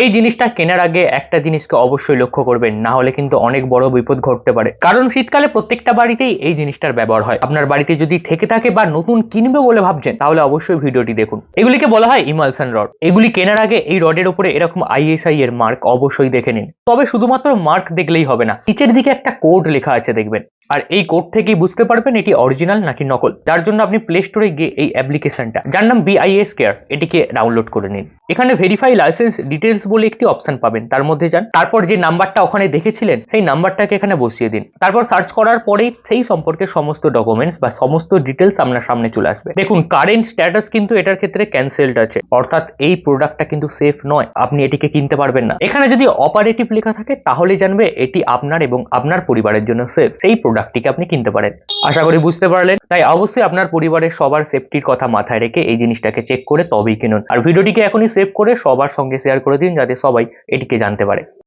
এই জিনিসটা কেনার আগে একটা জিনিসকে অবশ্যই লক্ষ্য করবেন, না হলে কিন্তু অনেক বড় বিপদ ঘটতে পারে। কারণ শীতকালে প্রত্যেকটা বাড়িতেই এই জিনিসটার ব্যবহার হয়। আপনার বাড়িতে যদি থেকে থাকে বা নতুন কিনবে বলে ভাবছেন, তাহলে অবশ্যই ভিডিওটি দেখুন। এগুলিকে বলা হয় ইমালসান রড। এগুলি কেনার আগে এই রডের উপরে এরকম আইএসআই এর মার্ক অবশ্যই দেখে নিন। তবে শুধুমাত্র মার্ক দেখলেই হবে না, নিচের দিকে একটা কোড লেখা আছে, দেখবেন। আর এই কোড থেকেই বুঝতে পারবেন এটি অরিজিনাল নাকি নকল। যার জন্য আপনি প্লে স্টোরে গিয়ে এই অ্যাপ্লিকেশনটা যার নাম বিআইএস কেয়ার এটিকে ডাউনলোড করে নিন। এখানে ভেরিফাই লাইসেন্স ডিটেলস বলে একটি অপশন পাবেন, তার মধ্যে যান। তারপর যে নাম্বারটা ওখানে দেখেছিলেন, সেই নাম্বারটাকে এখানে বসিয়ে দিন। তারপর সার্চ করার পরেই সেই সম্পর্কে সমস্ত ডকুমেন্টস বা সমস্ত ডিটেলস আপনার সামনে চলে আসবে। দেখুন কারেন্ট স্ট্যাটাস কিন্তু এটার ক্ষেত্রে ক্যান্সেলড আছে। অর্থাৎ এই প্রোডাক্টটা কিন্তু সেফ নয়। আপনি এটিকে কিনতে পারবেন না। এখানে যদি অপারেটিভ লেখা থাকে, তাহলে জানবে এটি আপনার এবং আপনার পরিবারের জন্য সেফ সেই প্রোডাক্টটিকে আপনি কিনতে পারেন। আশা করি বুঝতে পারলেন। তাই অবশ্যই আপনার পরিবারের সবার সেফটির কথা মাথায় রেখে এই জিনিসটাকে চেক করে তবেই কিনুন। আর ভিডিওটিকে এখনই সেভ করে সবার সঙ্গে শেয়ার করে দিন, যাতে সবাই এটিকে জানতে পারে।